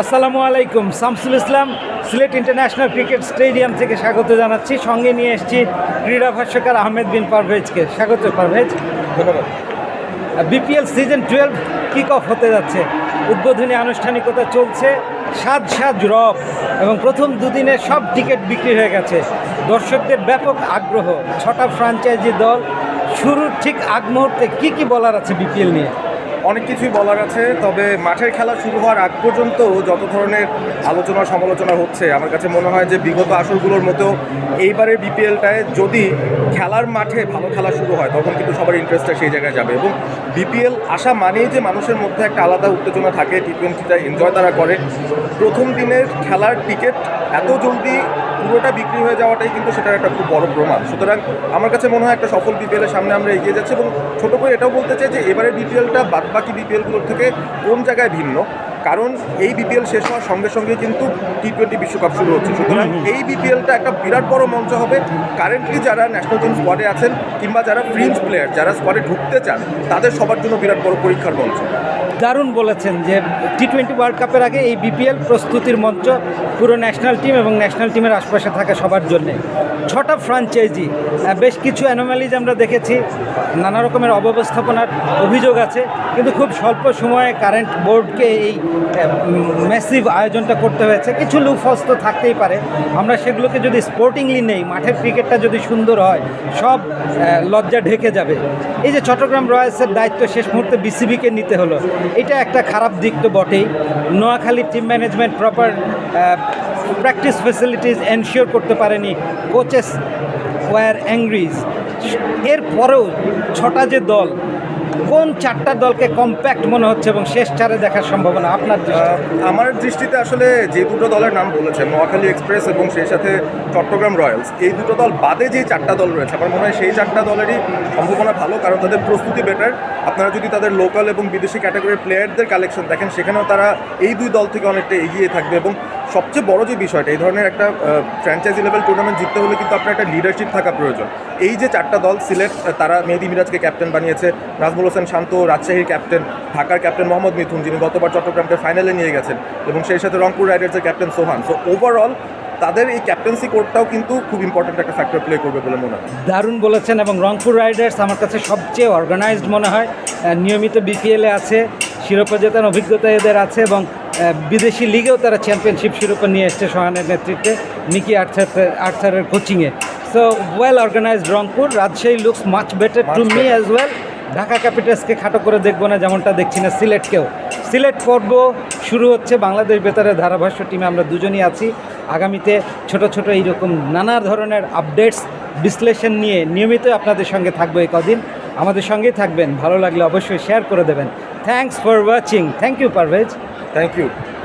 আসসালামু আলাইকুম। Shamsul Islam Sylhet international cricket stadium থেকে স্বাগত জানাচ্ছি। সঙ্গে নিয়ে এসেছি ক্রীড়া ভাষ্যকার আহমেদ বিন পারভেজকে। স্বাগত পারভেজ। ধন্যবাদ। BPL season twelve kick off হতে যাচ্ছে। উদ্বোধনী আনুষ্ঠানিকতা চলছে সাজ সাজ রব এবং প্রথম দুদিনে সব টিকিট বিক্রি হয়ে গেছে। দর্শকদের ব্যাপক আগ্রহ। ছটা ফ্রাঞ্চাইজি দল। শুরুর ঠিক আগ মুহূর্তে কী কী বলার আছে বিপিএল নিয়ে? অনেক কিছুই বলার আছে, তবে মাঠের খেলা শুরু হওয়ার আগ পর্যন্ত যত ধরনের আলোচনা সমালোচনা হচ্ছে, আমার কাছে মনে হয় যে বিগত আসরগুলোর মতো এইবারের বিপিএলটায় যদি খেলার মাঠে ভালো খেলা শুরু হয়, তখন কিন্তু সবার ইন্টারেস্টটা সেই জায়গায় যাবে। এবং বিপিএল আসা মানেই যে মানুষের মধ্যে একটা আলাদা উত্তেজনা থাকে টি টোয়েন্টিটা এনজয় তারা করে। প্রথম দিনের খেলার টিকিট এত জলদি পুরোটা বিক্রি হয়ে যাওয়াটাই কিন্তু সেটার একটা খুব বড় প্রমাণ। সুতরাং আমার কাছে মনে হয় একটা সফল বিপিএলের সামনে আমরা এগিয়ে যাচ্ছি এবং ছোটো করে এটাও বলতে চাই যে এবারের বিপিএলটা বাদবাকি বিপিএলগুলোর থেকে কোন জায়গায় ভিন্ন? কারণ এই বিপিএল শেষ হওয়ার সঙ্গে সঙ্গে কিন্তু টি টোয়েন্টি বিশ্বকাপ শুরু হচ্ছে। সুতরাং এই বিপিএলটা একটা বিরাট বড় মঞ্চ হবে। কারেন্টলি যারা ন্যাশনাল টিম স্কোয়াডে আছেন কিংবা যারা ফ্রিঞ্জ প্লেয়ার যারা স্কোয়াডে ঢুকতে চান তাদের সবার জন্য বিরাট বড় পরীক্ষার মঞ্চ। দারুণ বলেছেন যে টি টোয়েন্টি ওয়ার্ল্ড কাপের আগে এই বিপিএল প্রস্তুতির মঞ্চ পুরো ন্যাশনাল টিম এবং ন্যাশনাল টিমের আশপাশে থাকা সবার জন্যে। ছটা ফ্রাঞ্চাইজি বেশ কিছু অ্যানোমালিজ আমরা দেখেছি, নানা রকমের অব্যবস্থাপনার অভিযোগ আছে, কিন্তু খুব স্বল্প সময়ে কারেন্ট বোর্ডকে এই ম্যাসিভ আয়োজনটা করতে হয়েছে। কিছু লুফস তো থাকতেই পারে। আমরা সেগুলোকে যদি স্পোর্টিংলি নেই, মাঠের ক্রিকেটটা যদি সুন্দর হয়, সব লজ্জা ঢেকে যাবে। এই যে চট্টগ্রাম রয়্যালসের দায়িত্ব শেষ মুহূর্তে বিসিবিকে নিতে হলো। এটা একটা খারাপ দিক তো বটেই। Noakhali team management proper practice facilities ensure করতে পারেনি। কোচেস ওয়ার অ্যাংরিজ এরপরেও ছটা যে দল কোন চারটা দলকে কম্প্যাক্ট মনে হচ্ছে এবং শেষ চারে দেখার সম্ভাবনা আপনার আমার দৃষ্টিতে আসলে যে দুটো দলের নাম বলেছেন নোয়াখালী এক্সপ্রেস এবং সেই সাথে চট্টগ্রাম রয়্যালস এই দুটো দল বাদে যে চারটা দল রয়েছে আমার মনে হয় সেই চারটা দলেরই সম্ভাবনা ভালো কারণ তাদের প্রস্তুতি বেটার আপনারা যদি তাদের লোকাল এবং বিদেশি ক্যাটাগরির প্লেয়ারদের কালেকশন দেখেন সেখানেও তারা এই দুই দল থেকে অনেকটা এগিয়ে থাকবে এবং সবচেয়ে বড় যে বিষয়টা, এই ধরনের একটা ফ্র্যাঞ্চাইজি লেভেল টুর্নামেন্ট জিততে হলে কিন্তু আপনার একটা লিডারশিপ থাকা প্রয়োজন। এই যে চারটা দল, সিলেট তারা মেহেদি মিরাজকে ক্যাপ্টেন বানিয়েছে, নাজমুল হোসেন শান্ত, রাজশাহীর ক্যাপ্টেন ঢাকার ক্যাপ্টেন মোহাম্মদ মিথুন, যিনি গতবার চট্টগ্রামকে ফাইনালে নিয়ে গেছেন, এবং সেই সাথে রংপুর রাইডার্সের ক্যাপ্টেন সোহান। সো ওভারঅল তাদের এই ক্যাপ্টেন্সি কোডটাও কিন্তু খুব ইম্পর্ট্যান্ট একটা ফ্যাক্টর প্লে করবে বলে মনে হয়। দারুণ বলেছেন, এবং রংপুর রাইডার্স আমার কাছে সবচেয়ে অর্গানাইজড মনে হয়। নিয়মিত বিপিএলে আছে, শিরোপা জেতার অভিজ্ঞতা এদের আছে, এবং বিদেশি লিগেও তারা চ্যাম্পিয়নশিপ শিরোপা নিয়ে এসছে সোহানের নেতৃত্বে নিকি আর্থার আর্থারের কোচিংয়ে so well organised Rangpur Rajshahi looks much better to me as well Dhaka ক্যাপিটালসকে খাটো করে দেখব না যেমনটা দেখছি না সিলেটকেও। সিলেট পর্ব শুরু হচ্ছে বাংলাদেশ বেতারের ধারাভাষ্য টিমে আমরা দুজনই আছি। আগামীতে ছোট ছোট এইরকম নানা ধরনের আপডেটস বিশ্লেষণ নিয়ে নিয়মিত আপনাদের সঙ্গে থাকব এই কদিন। আমাদের সঙ্গেই থাকবেন ভালো লাগলে অবশ্যই শেয়ার করে দেবেন। Thanks for watching thank you Parvez thank you